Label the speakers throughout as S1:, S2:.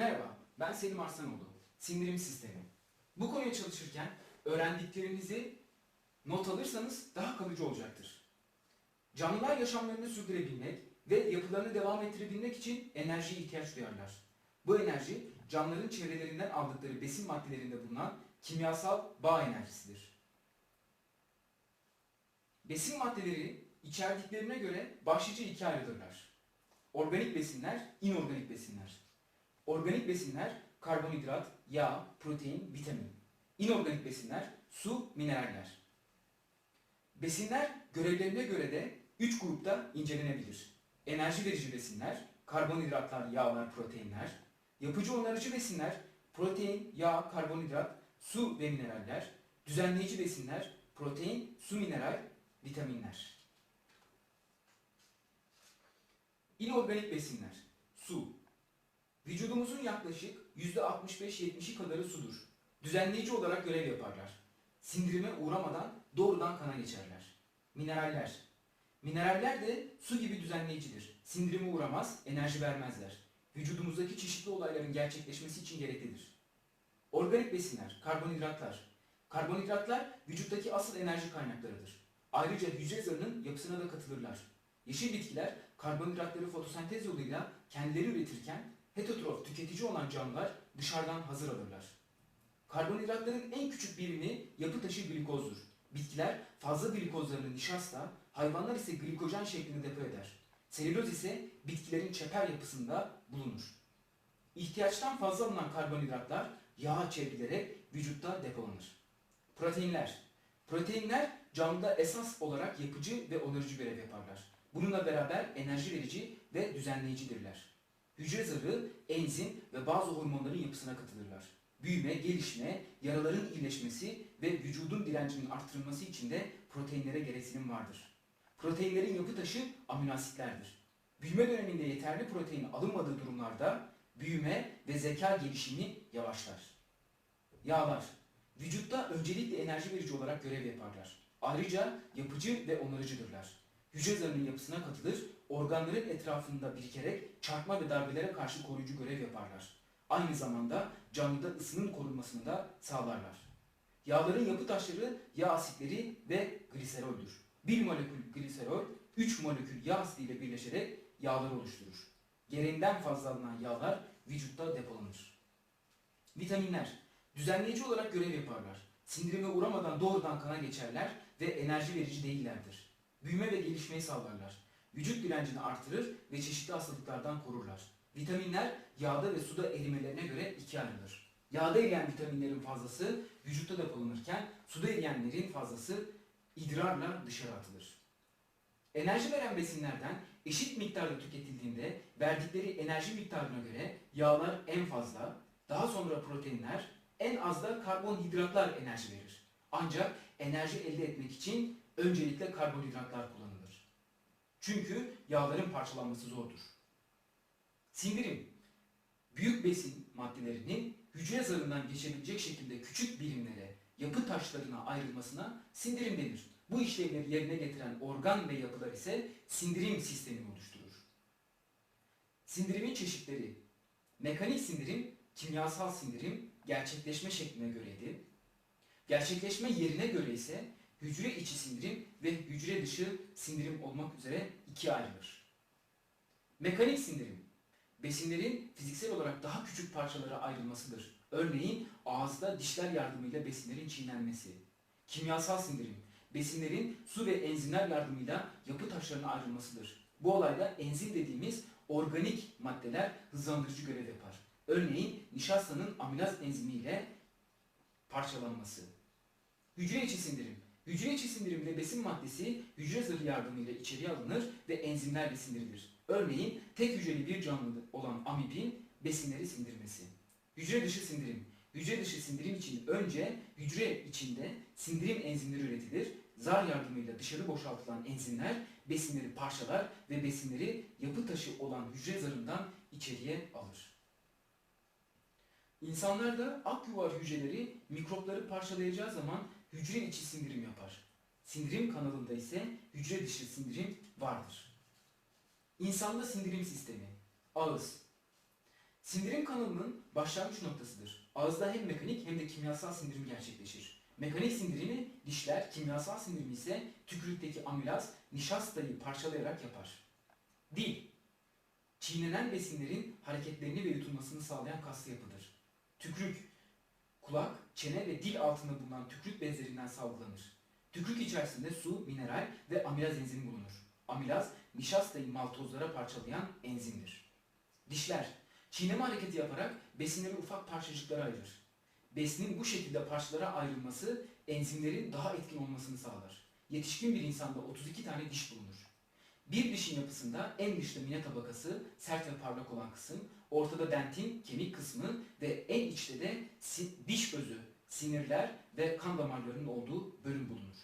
S1: Merhaba, ben Selim Arslanoğlu. Sindirim sistemi. Bu konuya çalışırken öğrendiklerinizi not alırsanız daha kalıcı olacaktır. Canlılar yaşamlarını sürdürebilmek ve yapılarını devam ettirebilmek için enerjiye ihtiyaç duyarlar. Bu enerji canlıların çevrelerinden aldıkları besin maddelerinde bulunan kimyasal bağ enerjisidir. Besin maddeleri içerdiklerine göre başlıca ikiye ayrılırlar. Organik besinler, inorganik besinler. Organik besinler karbonhidrat, yağ, protein, vitamin. İnorganik besinler su, mineraller. Besinler görevlerine göre de 3 grupta incelenebilir. Enerji verici besinler, karbonhidratlar, yağlar, proteinler. Yapıcı onarıcı besinler, protein, yağ, karbonhidrat, su ve mineraller. Düzenleyici besinler, protein, su, mineral, vitaminler. İnorganik besinler, su, Vücudumuzun yaklaşık %65-70'i kadarı sudur. Düzenleyici olarak görev yaparlar. Sindirime uğramadan doğrudan kana geçerler. Mineraller. Mineraller de su gibi düzenleyicidir. Sindirime uğramaz, enerji vermezler. Vücudumuzdaki çeşitli olayların gerçekleşmesi için gereklidir. Organik besinler, karbonhidratlar. Karbonhidratlar vücuttaki asıl enerji kaynaklarıdır. Ayrıca hücre zarının yapısına da katılırlar. Yeşil bitkiler karbonhidratları fotosentez yoluyla kendileri üretirken heterotrof tüketici olan canlılar dışarıdan hazır alırlar. Karbonhidratların en küçük birimi yapı taşı glikozdur. Bitkiler fazla glikozlarını nişasta, hayvanlar ise glikojen şeklinde depo eder. Selüloz ise bitkilerin çeper yapısında bulunur. İhtiyaçtan fazla alınan karbonhidratlar yağa çevrilerek vücutta depolanır. Proteinler. Proteinler canlıda esas olarak yapıcı ve onarıcı görev yaparlar. Bununla beraber enerji verici ve düzenleyicidirler. Hücre zarı, enzim ve bazı hormonların yapısına katılırlar. Büyüme, gelişme, yaraların iyileşmesi ve vücudun direncinin arttırılması için de proteinlere gereksinim vardır. Proteinlerin yapı taşı amino asitlerdir. Büyüme döneminde yeterli protein alınmadığı durumlarda büyüme ve zeka gelişimi yavaşlar. Yağlar. Vücutta öncelikle enerji verici olarak görev yaparlar. Ayrıca yapıcı ve onarıcıdırlar. Hücre zarının yapısına katılır, organların etrafında birikerek çarpma ve darbelere karşı koruyucu görev yaparlar. Aynı zamanda canlıda ısının korunmasını da sağlarlar. Yağların yapı taşları yağ asitleri ve gliseroldür. Bir molekül gliserol, 3 molekül yağ asitiyle birleşerek yağları oluşturur. Gereğinden fazla alınan yağlar vücutta depolanır. Vitaminler düzenleyici olarak görev yaparlar. Sindirime uğramadan doğrudan kana geçerler ve enerji verici değillerdir. Büyüme ve gelişmeyi sağlarlar. Vücut direncini artırır ve çeşitli hastalıklardan korurlar. Vitaminler yağda ve suda erimelerine göre ikiye ayrılır. Yağda eriyen vitaminlerin fazlası vücutta depolanırken suda eriyenlerin fazlası idrarla dışarı atılır. Enerji veren besinlerden eşit miktarda tüketildiğinde verdikleri enerji miktarına göre yağlar en fazla, daha sonra proteinler, en az da karbonhidratlar enerji verir. Ancak enerji elde etmek için öncelikle karbonhidratlar kullanılır. Çünkü yağların parçalanması zordur. Sindirim, büyük besin maddelerinin hücre zarından geçebilecek şekilde küçük birimlere, yapı taşlarına ayrılmasına sindirim denir. Bu işlevleri yerine getiren organ ve yapılar ise sindirim sistemini oluşturur. Sindirimin çeşitleri, mekanik sindirim, kimyasal sindirim, gerçekleşme şekline göreydi. Gerçekleşme yerine göre ise hücre içi sindirim ve hücre dışı sindirim olmak üzere ikiye ayrılır. Mekanik sindirim, besinlerin fiziksel olarak daha küçük parçalara ayrılmasıdır. Örneğin ağızda dişler yardımıyla besinlerin çiğnenmesi. Kimyasal sindirim, besinlerin su ve enzimler yardımıyla yapı taşlarına ayrılmasıdır. Bu olayda enzim dediğimiz organik maddeler hızlandırıcı görev yapar. Örneğin nişastanın amilaz enzimiyle parçalanması. Hücre içi sindirim. Hücre içi sindirimde besin maddesi hücre zarı yardımıyla içeriye alınır ve enzimlerle sindirilir. Örneğin tek hücreli bir canlı olan amibin besinleri sindirmesi. Hücre dışı sindirim. Hücre dışı sindirim için önce hücre içinde sindirim enzimleri üretilir. Zar yardımıyla dışarı boşaltılan enzimler besinleri parçalar ve besinleri yapı taşı olan hücre zarından içeriye alır. İnsanlarda ak yuvar hücreleri mikropları parçalayacağı zaman hücre içi sindirim yapar. Sindirim kanalında ise hücre dışı sindirim vardır. İnsanda sindirim sistemi, ağız. Sindirim kanalının başlangıç noktasıdır. Ağızda hem mekanik hem de kimyasal sindirim gerçekleşir. Mekanik sindirimi dişler, kimyasal sindirimi ise tükürükteki amilaz nişastayı parçalayarak yapar. Dil, çiğnenen besinlerin hareketlerini ve yutulmasını sağlayan kaslı yapıdır. Tükürük, kulak, çene ve dil altında bulunan tükürük bezlerinden salgılanır. Tükürük içerisinde su, mineral ve amilaz enzimi bulunur. Amilaz, nişastayı maltozlara parçalayan enzimdir. Dişler, çiğneme hareketi yaparak besinleri ufak parçacıklara ayırır. Besinin bu şekilde parçalara ayrılması enzimlerin daha etkin olmasını sağlar. Yetişkin bir insanda 32 tane diş bulunur. Bir dişin yapısında en dışta mine tabakası, sert ve parlak olan kısım, ortada dentin, kemik kısmı ve en içte de diş özü, sinirler ve kan damarlarının olduğu bölüm bulunur.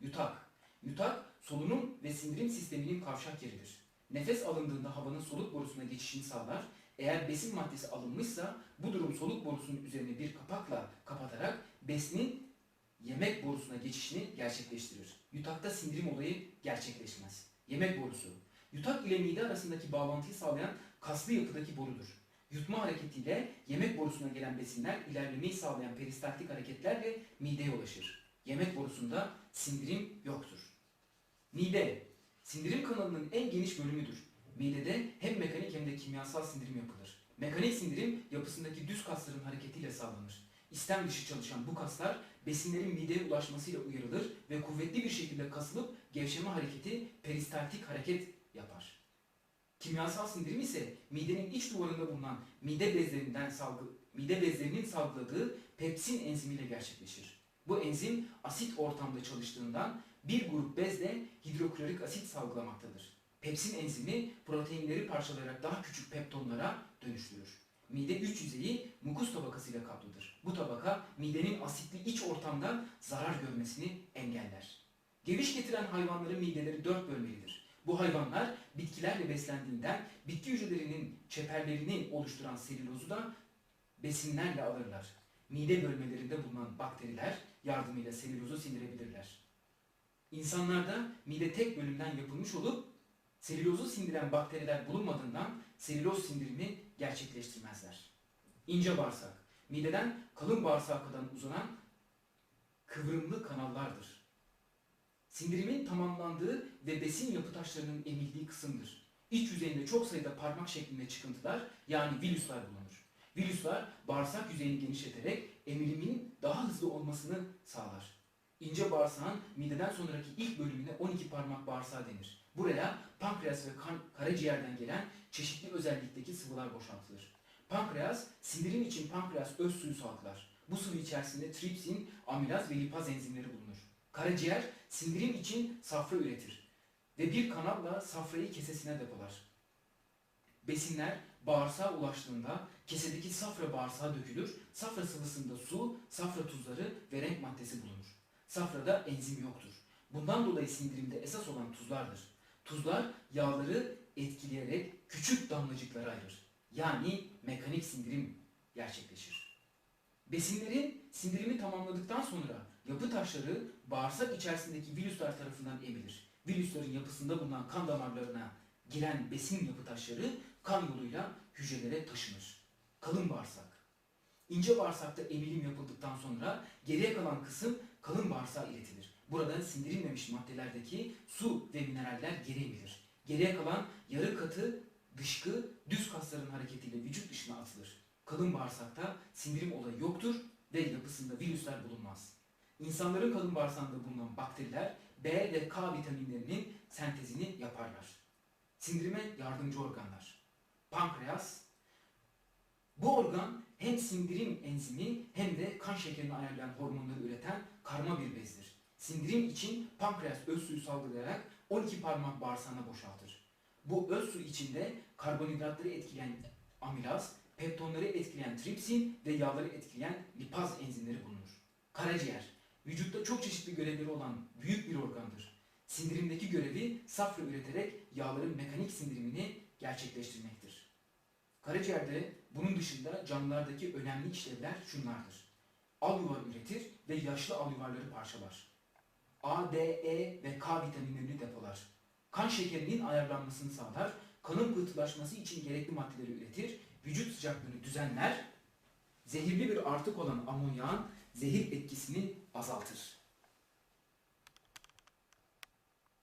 S1: Yutak. Yutak, solunum ve sindirim sisteminin kavşak yeridir. Nefes alındığında havanın soluk borusuna geçişini sağlar. Eğer besin maddesi alınmışsa bu durum soluk borusunun üzerine bir kapakla kapatarak besinin yemek borusuna geçişini gerçekleştirir. Yutakta sindirim olayı gerçekleşmez. Yemek borusu. Yutak ile mide arasındaki bağlantıyı sağlayan kaslı yapıdaki borudur. Yutma hareketiyle yemek borusuna gelen besinler ilerlemeyi sağlayan peristaltik hareketlerle mideye ulaşır. Yemek borusunda sindirim yoktur. Mide, sindirim kanalının en geniş bölümüdür. Midede hem mekanik hem de kimyasal sindirim yapılır. Mekanik sindirim yapısındaki düz kasların hareketiyle sağlanır. İstem dışı çalışan bu kaslar besinlerin mideye ulaşmasıyla uyarılır ve kuvvetli bir şekilde kasılıp gevşeme hareketi peristaltik hareket yapar. Kimyasal sindirim ise midenin iç duvarında bulunan mide bezlerinden salgı, mide bezlerinin salgıladığı pepsin enzimiyle gerçekleşir. Bu enzim asit ortamda çalıştığından bir grup bezle hidroklorik asit salgılamaktadır. Pepsin enzimi proteinleri parçalayarak daha küçük peptonlara dönüştürür. Mide üç yüzeyi mukus tabakasıyla kaplıdır. Bu tabaka midenin asitli iç ortamda zarar görmesini engeller. Geviş getiren hayvanların mideleri dört bölmelidir. Bu hayvanlar bitkilerle beslendiğinden bitki hücrelerinin çeperlerini oluşturan selülozu da besinlerle alırlar. Mide bölmelerinde bulunan bakteriler yardımıyla selülozu sindirebilirler. İnsanlarda mide tek bölümden yapılmış olup selülozu sindiren bakteriler bulunmadığından selüloz sindirimi gerçekleştirmezler. İnce bağırsak, mideden kalın bağırsağa kadar uzanan kıvrımlı kanallardır. Sindirimin tamamlandığı ve besin yapı taşlarının emildiği kısımdır. İç yüzeyinde çok sayıda parmak şeklinde çıkıntılar yani vilüsler bulunur. Vilüsler bağırsak yüzeyini genişleterek emilimin daha hızlı olmasını sağlar. İnce bağırsağın mideden sonraki ilk bölümüne 12 parmak bağırsağı denir. Buraya pankreas ve kan, karaciğerden gelen çeşitli özellikteki sıvılar boşaltılır. Pankreas, sindirim için pankreas öz suyu salgılar. Bu sıvı içerisinde tripsin, amilaz ve lipaz enzimleri bulunur. Karaciğer, sindirim için safra üretir ve bir kanalla safrayı kesesine depolar. Besinler bağırsağa ulaştığında kesedeki safra bağırsağa dökülür. Safra sıvısında su, safra tuzları ve renk maddesi bulunur. Safrada enzim yoktur. Bundan dolayı sindirimde esas olan tuzlardır. Tuzlar yağları etkileyerek küçük damlacıklara ayırır. Yani mekanik sindirim gerçekleşir. Besinlerin sindirimi tamamladıktan sonra yapı taşları bağırsak içerisindeki vilüsler tarafından emilir. Vilüslerin yapısında bulunan kan damarlarına giren besin yapı taşları kan yoluyla hücrelere taşınır. Kalın bağırsak. İnce bağırsakta emilim yapıldıktan sonra geriye kalan kısım kalın bağırsağa iletilir. Burada sindirilmemiş maddelerdeki su ve mineraller geri emilir. Geriye kalan yarı katı dışkı düz kasların hareketiyle vücut dışına atılır. Kalın bağırsakta sindirim olayı yoktur ve yapısında virüsler bulunmaz. İnsanların kalın bağırsağında bulunan bakteriler B ve K vitaminlerinin sentezini yaparlar. Sindirime yardımcı organlar. Pankreas. Bu organ hem sindirim enzimi hem de kan şekerini ayarlayan hormonları üreten karma bir bezdir. Sindirim için pankreas öz suyu salgılayarak 12 parmak bağırsağına boşaltır. Bu öz su içinde karbonhidratları etkileyen amilaz, peptonları etkileyen tripsin ve yağları etkileyen lipaz enzimleri bulunur. Karaciğer, vücutta çok çeşitli görevleri olan büyük bir organdır. Sindirimdeki görevi safra üreterek yağların mekanik sindirimini gerçekleştirmektir. Karaciğerde bunun dışında canlılardaki önemli işlevler şunlardır. Al yuvar üretir ve yaşlı al yuvarları parçalar. A, D, E ve K vitaminlerini depolar. Kan şekerinin ayarlanmasını sağlar, kanın pıhtılaşması için gerekli maddeleri üretir, vücut sıcaklığını düzenler, zehirli bir artık olan amonyağın zehir etkisini azaltır.